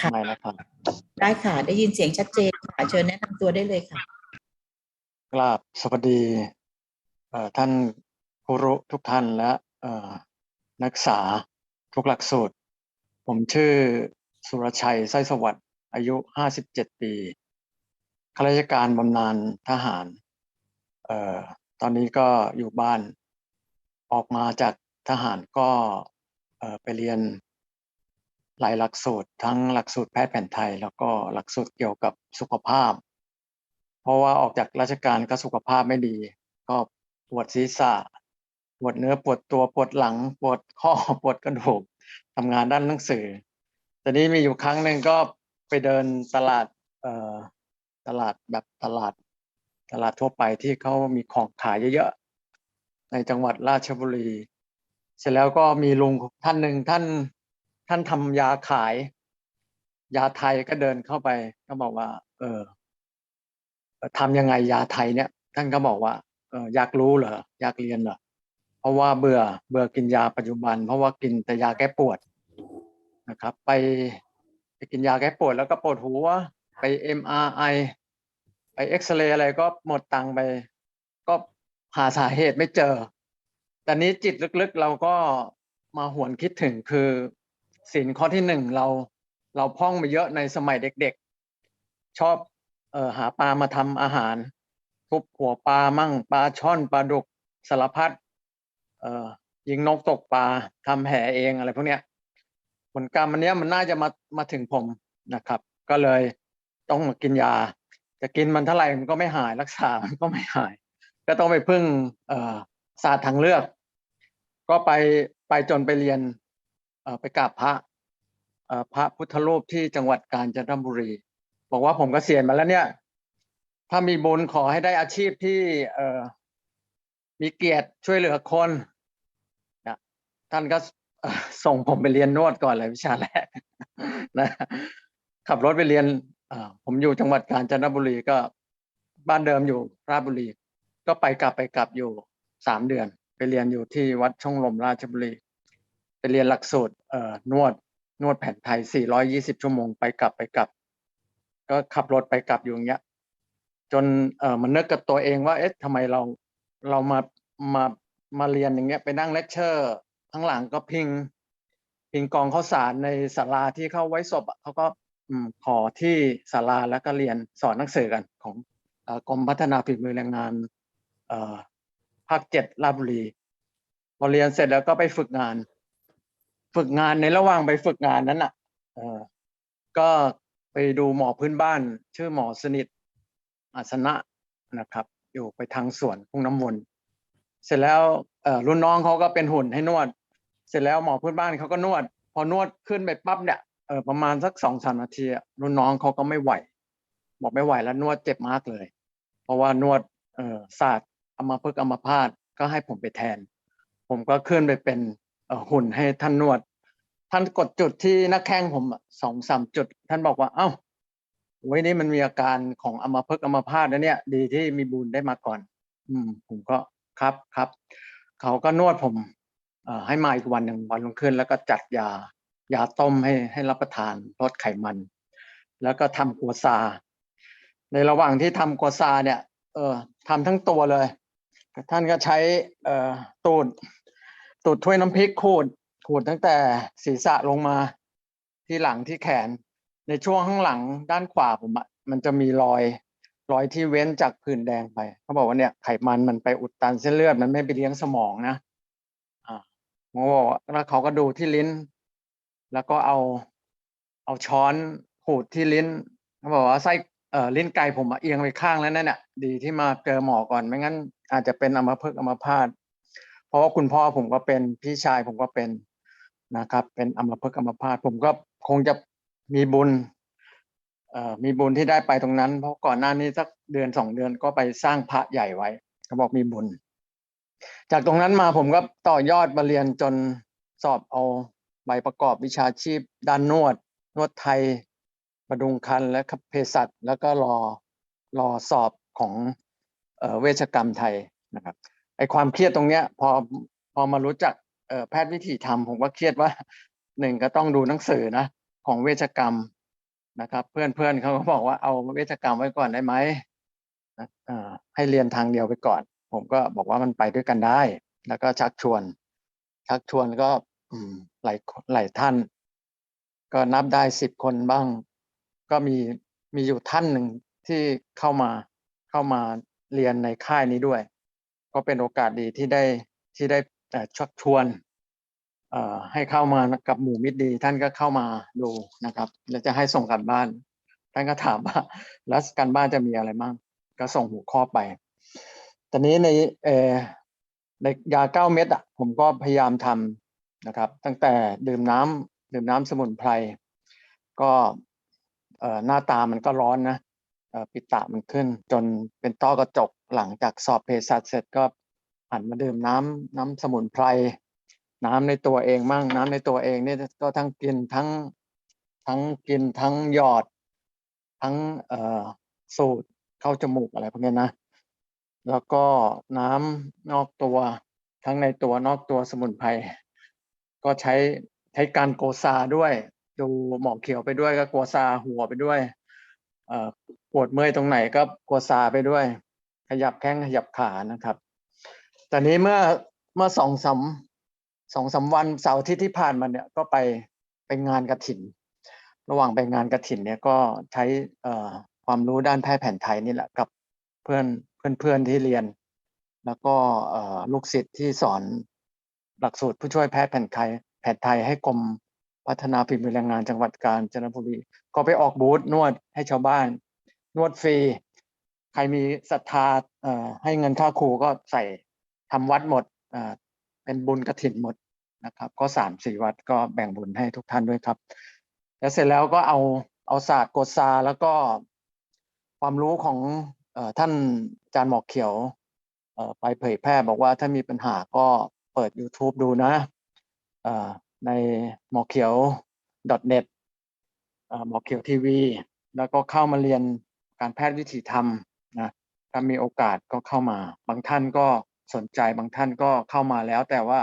ทำไมนะครับ ได้ค่ะ ได้ยินเสียงชัดเจนค่ะเชิญแนะนำตัวได้เลยค่ะ กราบสวัสดีเอ่อท่านครูรุทุกท่านและเอ่อนักศึกษาทุกหลักสูตร ผมชื่อสุรชัยไส้สวัสดิ์อายุ 57 ปีข้าราชการบำนาญทหารเอ่อตอนนี้ก็อยู่บ้านออกมาจากทหารก็เอ่อไปเรียน หลายหลักสูตรทั้งหลักสูตรแพทย์แผนไทย แล้วก็หลักสูตรเกี่ยวกับสุขภาพ เพราะว่าออกจากราชการก็สุขภาพไม่ดี ก็ปวดศีรษะปวดเนื้อปวดตัวปวดหลังปวดข้อปวดกระดูกทำงานด้านหนังสือแต่นี้มีอยู่ครั้งหนึ่งก็ไปเดินตลาดเอ่อตลาดแบบตลาดตลาดทั่วไปที่เขามีของขายเยอะๆในจังหวัดราชบุรี เสร็จแล้วก็มีลุงท่านหนึ่งท่าน ท่านทำยาขาย ยาไทยก็เดินเข้าไปก็บอกว่า เออทำยังไงยาไทยเนี่ย ท่านก็บอกว่าเอออยากรู้เหรออยากเรียนเหรอเพราะว่าเบื่อเบื่อกินยาปัจจุบัน เพราะว่ากินแต่ยาแก้ปวดนะครับ ไปไปกินยาแก้ปวดแล้วก็ปวดหัวไป MRI ไปเอ็กซเรย์อะไรก็หมดตังค์ไป ก็หาสาเหตุไม่เจอ แต่นี้จิตลึกๆเราก็มาหวนคิดถึงคือ สินข้อที่หนึ่งเราเราพ่องมาเยอะในสมัยเด็กๆ ชอบเอ่อหาปลามาทำอาหาร ทุบหัวปลามั่งปลาช่อนปลาดุกสารพัดเอ่อยิงนกตกปลาทำแห่เองอะไรพวกเนี้ยผลกรรมอันเนี้ยมันน่าจะมามาถึงผมนะครับ ก็เลยต้องมากินยา จะกินมันเท่าไหร่มันก็ไม่หายรักษา มันก็ไม่หาย ก็ต้องไปพึ่งศาสตร์ทางเลือก ก็ไปไปจนไปเรียน ไปกราบพระพระพุทธรูปที่จังหวัดกาญจนบุรี บอกว่าผมกเกษียณมาแล้วเนี่ย ถ้ามีบุญขอให้ได้อาชีพที่เอมีเกียรติช่วยเหลือคนนะท่านก็ส่งผมไปเรียนนวดก่อนเลยวิชาแรกนะขับรถไปเรียนอผมอยู่จังหวัดกาญจนบุรีก็บ้านเดิมอยู่ราชบุรี ก็ไปกลับไปกลับอยู่สามเดือน ไปเรียนอยู่ที่วัดช่องลมราชบุรี ไปเรียนหลักสูตรเอ่อนวดนวดแผนไทย 420 ชั่วโมงไปกลับไปกลับ ก็ขับรถไปกลับอยู่อย่างเงี้ย จนเอ่อมันนึกกับตัวเองว่าเอ๊ะทำไมเราเรามามามาเรียนอย่างเงี้ยไปนั่งเลคเชอร์ข้างหลังก็พิง พิงกองข้าวสารในศาลาที่เข้าไว้ศพอะเขาก็ขอที่ศาลาแล้วก็เรียนสอนหนังสือกันของอกรมพัฒนาฝีมือแรงงานภาคเจ็ดราชบุรีพอเรียนเสร็จแล้วก็ไปฝึกงาน ฝึกงานในระหว่างไปฝึกงานนั้นอะเออก็ไปดูหมอพื้นบ้าน ชื่อหมอสนิทอาสนะนะครับ อยู่ไปทางสวนพุ่งน้ำวนเสร็จแล้วเออรุ่นน้องเขาก็เป็นหุ่นให้นวด เสร็จแล้วหมอพื้นบ้านเขาก็นวด พอนวดขึ้นไปปั๊บเนี่ยเออประมาณสักสองสามนาทีอะรุ่นน้องเขาก็ไม่ไหว บอกไม่ไหวแล้วนวดเจ็บมากเลย เพราะว่านวดเออศาสตร์อัมาพึกษ์อัมาพาตก็ให้ผมไปแทน ผมก็ขึ้นไปเป็น หุ่นให้ท่านนวด ท่านกดจุดที่หน้าแข้งผมสองสามจุด ท่านบอกว่า เอ้าไว้นี่มันมีอาการของอัมพึกษ์อัมพาตนะเนี่ย ดีที่มีบุญได้มาก่อน อืม ผมก็ครับครับเขาก็นวดผมเอ่อให้มาอีกวันหนึ่งวันรุ่งขึ้น แล้วก็จัดยายาต้มให้ให้รับประทานลดไขมัน แล้วก็ทำกัวซา ในระหว่างที่ทำกัวซาเนี่ย เออทำทั้งตัวเลย ท่านก็ใช้เอ่อตูด ตูดถ้วยน้ำพริกขูดขูดตั้งแต่ศีรษะลงมาที่หลังที่แขน ในช่วงข้างหลังด้านขวาผมอะมันจะมีรอย รอยที่เว้นจากผื่นแดงไปเขาบอกว่าเนี่ยไขมันมันไปอุดตันเส้นเลือดมันไม่ไปเลี้ยงสมองนะอ่าหมอบอกว่าแล้วเขาก็ดูที่ลิ้น แล้วก็เอาเอาช้อนขูดที่ลิ้นเขาบอกว่าไส้เอ่อลิ้นไก่ผมอะเอียงไปข้างแล้วนั่นน่ะดีที่มาเจอหมอก่อนไม่งั้นอาจจะเป็นอัมพฤกษ์อัมพาต เพราะว่าคุณพ่อผมก็เป็นพี่ชายผมก็เป็นนะครับ เป็นอัมพฤกษ์อัมพาตผมก็คงจะมีบุญเอ่อมีบุญที่ได้ไปตรงนั้น เพราะก่อนหน้านี้สักเดือนสองเดือนก็ไปสร้างพระใหญ่ไว้เขาบอกมีบุญ จากตรงนั้นมาผมก็ต่อยอดมาเรียนจนสอบเอาใบประกอบวิชาชีพด้านนวด นวดไทยประดุงคันและเภสัชแล้วก็รอรอสอบของเอเวชกรรมไทยนะครับ ไอความเครียดตรงเนี้ย พอพอมารู้จักแพทย์วิถีธรรมผมก็เครียดว่าหนึ่งก็ต้องดูหนังสือนะของเวชกรรมนะครับ เพื่อนเพื่อนเขาก็บอกว่าเอาเวชกรรมไว้ก่อนได้ไหมนะเอ่อให้เรียนทางเดียวไปก่อน ผมก็บอกว่ามันไปด้วยกันได้ แล้วก็ชักชวน ชักชวนก็หลายหลายท่าน ก็นับได้สิบคนบ้าง ก็มีมีอยู่ท่านหนึ่งที่เข้ามาเข้ามาเรียนในค่ายนี้ด้วย ก็เป็นโอกาสดีที่ได้ที่ได้ชักชวนให้เข้ามากับหมู่มิตรดี ท่านก็เข้ามาดูนะครับแล้วจะให้ส่งกันบ้าน ท่านก็ถามว่าแล้วการบ้านจะมีอะไรบ้างก็ส่งหัวข้อไป ตอนนี้ในในยาเก้าเม็ดอะผมก็พยายามทำนะครับ ตั้งแต่ดื่มน้ำดื่มน้ำสมุนไพร ก็หน้าตามันก็ร้อนนะ ปิตะมันขึ้น จนเป็นต้อกระจกหลังจากสอบเภสัชเสร็จก็หันมาดื่มน้ำน้ำสมุนไพรน้ำในตัวเองมั่งน้ำในตัวเองเนี่ยก็ทั้งกินทั้งทั้งกินทั้งหยอด ทั้งเอ่อสูดเข้าจมูกอะไรพวกนี้นะ แล้วก็น้ำนอกตัวทั้งในตัวนอกตัวสมุนไพรก็ใช้ใช้การโกซาด้วย ดูหมอเขียวไปด้วยก็โกซาหัวไปด้วยเอ่อ ปวดเมื่อยตรงไหนก็โกซาไปด้วย ขยับแข้งขยับขานะครับ ตอนนี้เมื่อเมื่อสองสามสองสามวันเสาร์อาทิตย์ที่ผ่านมาเนี่ยก็ไปไปงานกระถิน ระหว่างไปงานกระถินเนี่ยก็ใช้ความรู้ด้านแพทย์แผนไทยนี่แหละกับเพื่อนเพื่อนเพื่อนที่เรียน แล้วก็ลูกศิษย์ที่สอนหลักสูตรผู้ช่วยแพทย์แผนไทยแผนไทยให้กรมพัฒนาฝีมือแรงงานจังหวัดกาญจนบุรีก็ไปออกบูธนวดให้ชาวบ้าน นวดฟรี ใครมีศรัทธาให้เงินค่าครูก็ใส่ทำวัดหมดเป็นบุญกระถินหมดนะครับ ก็สามสี่วัดก็แบ่งบุญให้ทุกท่านด้วยครับ แล้วเสร็จแล้วก็เอาเอาศาสตร์กดซาแล้วก็ความรู้ของอท่านอาจารย์หมอกเขียวไปเผยแพร่บอกว่าถ้ามีปัญหาก็เปิด YouTube ดูนะในหมอกเขียว .net เอ่อหมอกเขียวทีวีแล้วก็เข้ามาเรียน การแพทย์วิถีธรรมนะถ้ามีโอกาสก็เข้ามา บางท่านก็สนใจบางท่านก็เข้ามาแล้ว แต่ว่า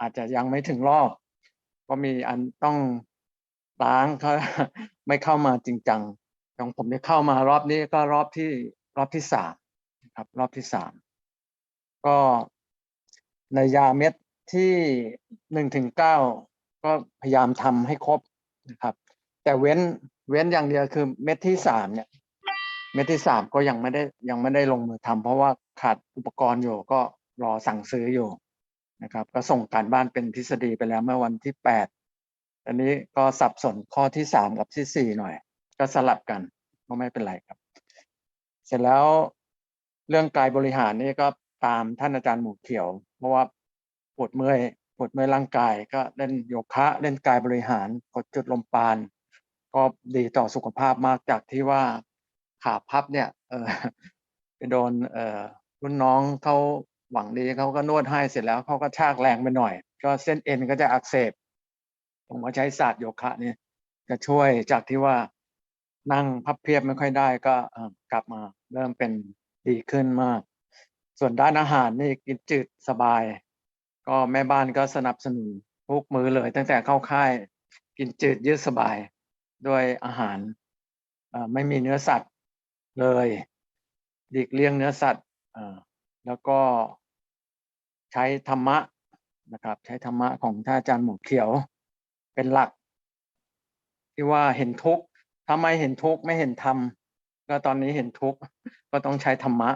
อาจจะยังไม่ถึงรอบ ก็มีอันต้องล้างเขาไม่เข้ามาจริงจังของผมได้เข้ามารอบนี้ก็รอบที่รอบที่สามครับรอบที่สามก็ในยาเม็ดที่หนึ่งถึงเก้าก็พยายามทำให้ครบนะครับ แต่เว้นเว้นอย่างเดียวคือเม็ดที่สามเนี่ย เม็ดที่สามก็ยังไม่ได้ยังไม่ได้ลงมือทำเพราะว่าขาดอุปกรณ์อยู่ก็รอสั่งซื้ออยู่นะครับ ก็ส่งการบ้านเป็นทฤษฎีไปแล้วเมื่อวันที่แปดอันนี้ก็สับสนข้อที่สามกับที่สี่หน่อย ก็สลับกันก็ไม่เป็นไรครับ เสร็จแล้วเรื่องกายบริหารนี่ก็ตามท่านอาจารย์หมูเขียว เพราะว่าปวดเมื่อยปวดเมื่อยร่างกายก็เล่นโยคะเล่นกายบริหารกดจุดลมปาน ก็ดีต่อสุขภาพมากจากที่ว่า ขาพับเนี่ยเออไปโดนเออรุ่นน้องเขาหวังดีเขาก็นวดให้เสร็จแล้วเขาก็ชากแรงไปหน่อย ก็เส้นเอ็นก็จะอักเสบ ผมก็ใช้ศาสตร์โยคะเนี่ยจะช่วยจากที่ว่านั่งพับเพียบไม่ค่อยได้ก็กลับมาเริ่มเป็นดีขึ้นมาก ส่วนด้านอาหารนี่กินจืดสบาย ก็แม่บ้านก็สนับสนุนทุกมือเลย ตั้งแต่เข้าค่ายกินจืดยืดสบายด้วยอาหารไม่มีเนื้อสัตว์ เลยหลีกเลี่ยงเนื้อสัตว์แล้วก็ใช้ธรรมะนะครับ ใช้ธรรมะของท่านอาจารย์หมูเขียวเป็นหลัก ที่ว่าเห็นทุกข์ถ้าไม่เห็นทุกข์ไม่เห็นธรรมก็ตอนนี้เห็นทุกข์ก็ต้องใช้ธรรมะ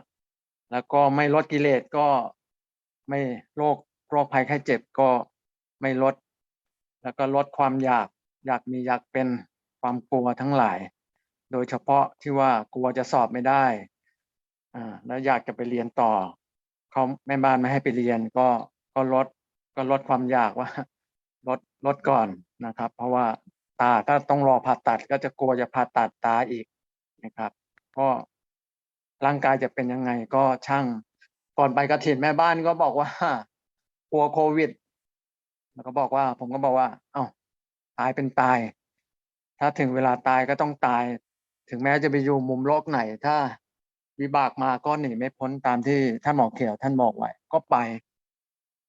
แล้วก็ไม่ลดกิเลสก็ไม่โรคโรคภัยไข้เจ็บก็ไม่ลด แล้วก็ลดความอยาก อยากมีอยากเป็นความกลัวทั้งหลาย โดยเฉพาะที่ว่ากลัวจะสอบไม่ได้อ่าแล้วอยากจะไปเรียนต่อเขาแม่บ้านไม่ให้ไปเรียนก็ก็ลดก็ลดความอยากว่าลดลดก่อนนะครับ เพราะว่าตาถ้าต้องรอผ่าตัดก็จะกลัวจะผ่าตัดตาอีกนะครับก็ร่างกายจะเป็นยังไงก็ช่าง ก่อนไปกระถิ่นแม่บ้านก็บอกว่ากลัวโควิด แล้วก็บอกว่า ผมก็บอกว่า เอ้าตายเป็นตาย ถ้าถึงเวลาตายก็ต้องตาย ถึงแม้จะไปอยู่มุมโลกไหน ถ้าวิบากมาก็หนีไม่พ้นตามที่ท่านหมอเขียวท่านบอกไว้ก็ไป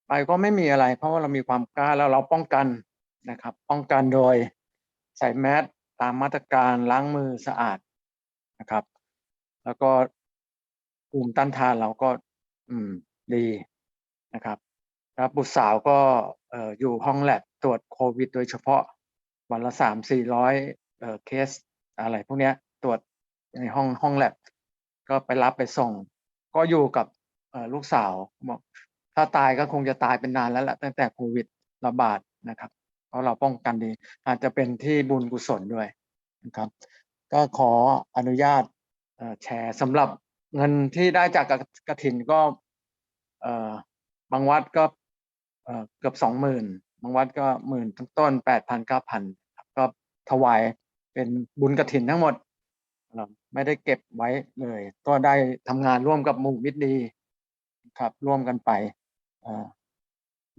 ไปก็ไม่มีอะไร เพราะว่าเรามีความกล้าแล้วเราป้องกันนะครับ ป้องกันโดยใส่แมสตามมาตรการล้างมือสะอาดนะครับ แล้วก็ภูมิต้านทานเราก็ อืม ดีนะครับแล้วบุตรสาวก็เอ่ออยู่ห้องแลบตรวจโควิด โดยเฉพาะวันละสามสี่ร้อยเอ่อเคสอะไรพวกเนี้ย ตรวจในห้องห้องแลบก็ไปรับไปส่ง ก็อยู่กับลูกสาวบอกถ้าตายก็คงจะตายเป็นนานแล้วแหละตั้งแต่โควิดระบาดนะครับ เพราะเราป้องกันดี อาจจะเป็นที่บุญกุศลด้วยนะครับ ก็ขออนุญาตแชร์สำหรับเงินที่ได้จากกกระถินก็บางวัดก็เกือบสองหมื่นบางวัดก็หมื่นต้นแปดพันเก้าพันก็ถวายเป็นบุญกระถินทั้งหมด ไม่ได้เก็บไว้เลย ก็ได้ทำงานร่วมกับหมู่มิตรดีครับ ร่วมกันไปอ่อ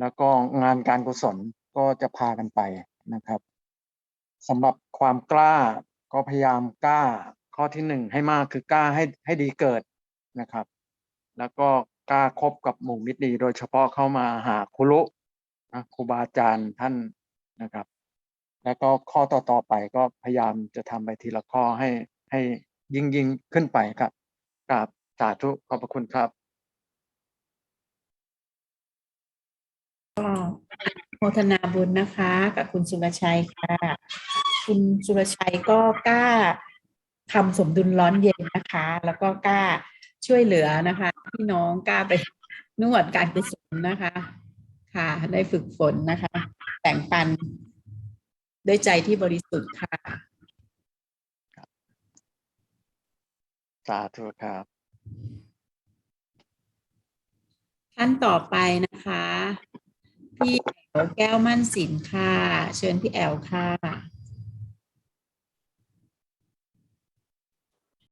แล้วก็งานการกุศลก็จะพากันไปนะครับสำหรับความกล้าก็พยายามกล้าข้อที่หนึ่งให้มากคือกล้าให้ให้ดีเกิดนะครับ แล้วก็กล้าคบกับหมู่มิตรดี โดยเฉพาะเข้ามาหาครูรุนะครูบาอาจารย์ท่านนะครับ แล้วก็ข้อต่อๆไปก็พยายามจะทำไปทีละข้อให้ ให้ยิ่งยิ่งขึ้นไปครับกราบสาธุขอบพระคุณครับก็โมทนาบุญนะคะ กับคุณสุรชัยค่ะ คุณสุรชัยก็กล้าทำสมดุลร้อนเย็นนะคะ แล้วก็กล้าช่วยเหลือนะคะพี่น้องกล้าไปนวดการกุศลนะคะ ค่ะ ได้ฝึกฝนนะคะ แต่งปันด้วยใจที่บริสุทธิ์ค่ะ สาธุครับ ท่านต่อไปนะคะ พี่แอลแก้วมั่นสินค่ะ เชิญพี่แอลค่ะ